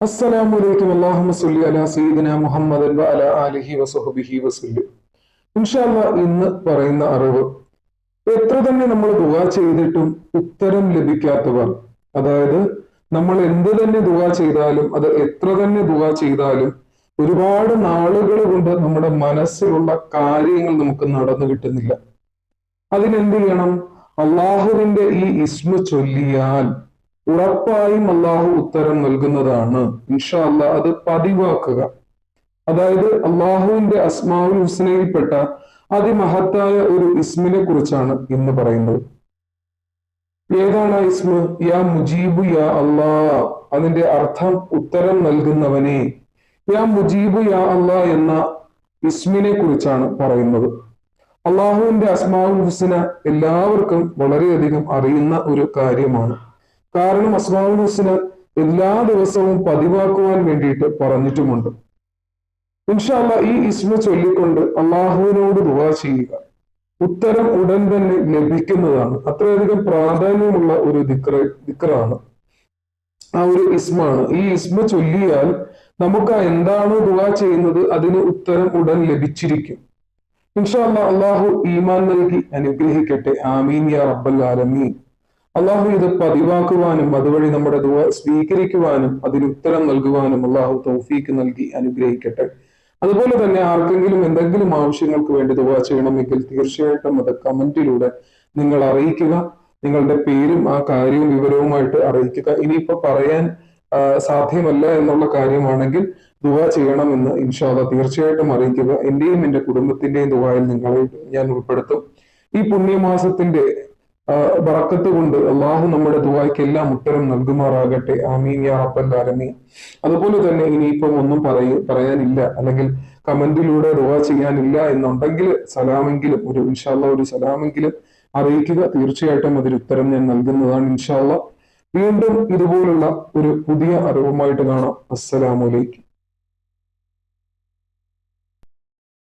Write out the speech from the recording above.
അസ്സലാമലൈക്കും അള്ളാഹുമ്മ സല്ലി അലാ സയ്യിദിന മുഹമ്മദ് അലാ ആലിഹി വസഹബിഹി വസല്ലം. ഇൻഷാല്ല ഇന്ന് പറയുന്ന അറിവ് എത്ര തന്നെ നമ്മൾ ദുആ ചെയ്തിട്ടും ഉത്തരം ലഭിക്കാത്തവർ അതായത് നമ്മൾ എന്ത് തന്നെ ദുആ ചെയ്താലും അത് എത്ര തന്നെ ദുആ ചെയ്താലും ഒരുപാട് നാളുകൾ കൊണ്ട് നമ്മുടെ മനസ്സിലുള്ള കാര്യങ്ങൾ നമുക്ക് നടന്നു കിട്ടുന്നില്ല. അതിനെന്ത് ചെയ്യണം? അള്ളാഹുവിന്റെ ഈ ഇസ്മ ചൊല്ലിയാൽ ഉറപ്പായും അള്ളാഹു ഉത്തരം നൽകുന്നതാണ്. ഇൻഷാ അല്ല അത് പതിവാക്കുക. അതായത് അള്ളാഹുവിന്റെ അസ്മാവുൽ ഹുസ്നയിൽപ്പെട്ട അതിമഹത്തായ ഒരു ഇസ്മിനെ കുറിച്ചാണ് ഇന്ന് പറയുന്നത്. ഏതാണ് ഇസ്മ? യാ മുജീബു യാ അള്ളാ അതിന്റെ അർത്ഥം ഉത്തരം നൽകുന്നവനെ. യാ മുജീബു യാ അള്ളാ എന്ന ഇസ്മിനെ കുറിച്ചാണ് പറയുന്നത്. അള്ളാഹുവിന്റെ അസ്മാവുൽ ഹുസ്ന എല്ലാവർക്കും വളരെയധികം അറിയുന്ന ഒരു കാര്യമാണ്. കാരണം അസ്മാവിനുസിന് എല്ലാ ദിവസവും പതിവാക്കുവാൻ വേണ്ടിയിട്ട് പറഞ്ഞിട്ടുമുണ്ട്. ഇൻഷാല്ല ഈ ഇസ്മ ചൊല്ലിക്കൊണ്ട് അള്ളാഹുവിനോട് ദുവാ ചെയ്യുക. ഉത്തരം ഉടൻ തന്നെ ലഭിക്കുന്നതാണ്. അത്രയധികം പ്രാധാന്യമുള്ള ഒരു ദിക്ര ദിക്റാണ്. ആ ഒരു ഇസ്മാണ്. ഈ ഇസ്മ ചൊല്ലിയാൽ നമുക്ക് എന്താണോ ദുവാ ചെയ്യുന്നത് അതിന് ഉത്തരം ഉടൻ ലഭിച്ചിരിക്കും. ഇൻഷാല്ല അള്ളാഹു ഈമാൻ നൽകി അനുഗ്രഹിക്കട്ടെ. ആമീൻ യാ റബ്ബൽ ആലമീൻ. അള്ളാഹു ഇത് പതിവാക്കുവാനും അതുവഴി നമ്മുടെ ദുവ സ്വീകരിക്കുവാനും അതിന് ഉത്തരം നൽകുവാനും അള്ളാഹു തൗഫീക്ക് നൽകി അനുഗ്രഹിക്കട്ടെ. അതുപോലെ തന്നെ ആർക്കെങ്കിലും എന്തെങ്കിലും ആവശ്യങ്ങൾക്ക് വേണ്ടി ദുവ ചെയ്യണമെങ്കിൽ തീർച്ചയായിട്ടും അത് കമന്റിലൂടെ നിങ്ങൾ അറിയിക്കുക. നിങ്ങളുടെ പേരും ആ കാര്യവും വിവരവുമായിട്ട് അറിയിക്കുക. ഇനിയിപ്പോ പറയാൻ സാധ്യമല്ല എന്നുള്ള കാര്യമാണെങ്കിൽ ദുവ ചെയ്യണമെന്ന് ഇൻഷാല്ല തീർച്ചയായിട്ടും അറിയിക്കുക. എന്റെയും എന്റെ കുടുംബത്തിന്റെയും ദുവായിൽ നിങ്ങളെ ഞാൻ ഉൾപ്പെടുത്തും. ഈ പുണ്യമാസത്തിന്റെ ബറക്കത്ത് കൊണ്ട് അള്ളാഹു നമ്മുടെ ദുവായ്ക്ക് എല്ലാം ഉത്തരം നൽകുമാറാകട്ടെ. ആമീൻ യാ റബ്ബൽ ആലമീൻ. അതുപോലെ തന്നെ ഇനിയിപ്പം ഒന്നും പറയ പറയാനില്ല അല്ലെങ്കിൽ കമന്റിലൂടെ ദുവാ ചെയ്യാനില്ല എന്നുണ്ടെങ്കിൽ സലാമെങ്കിലും ഒരു ഇൻഷാല്ല ഒരു സലാമെങ്കിലും അറിയിക്കുക. തീർച്ചയായിട്ടും അതിന് ഉത്തരം ഞാൻ നൽകുന്നതാണ് ഇൻഷാല്ല വീണ്ടും ഇതുപോലുള്ള ഒരു പുതിയ അറിവുമായിട്ട് കാണാം. അസ്സലാമലൈക്കും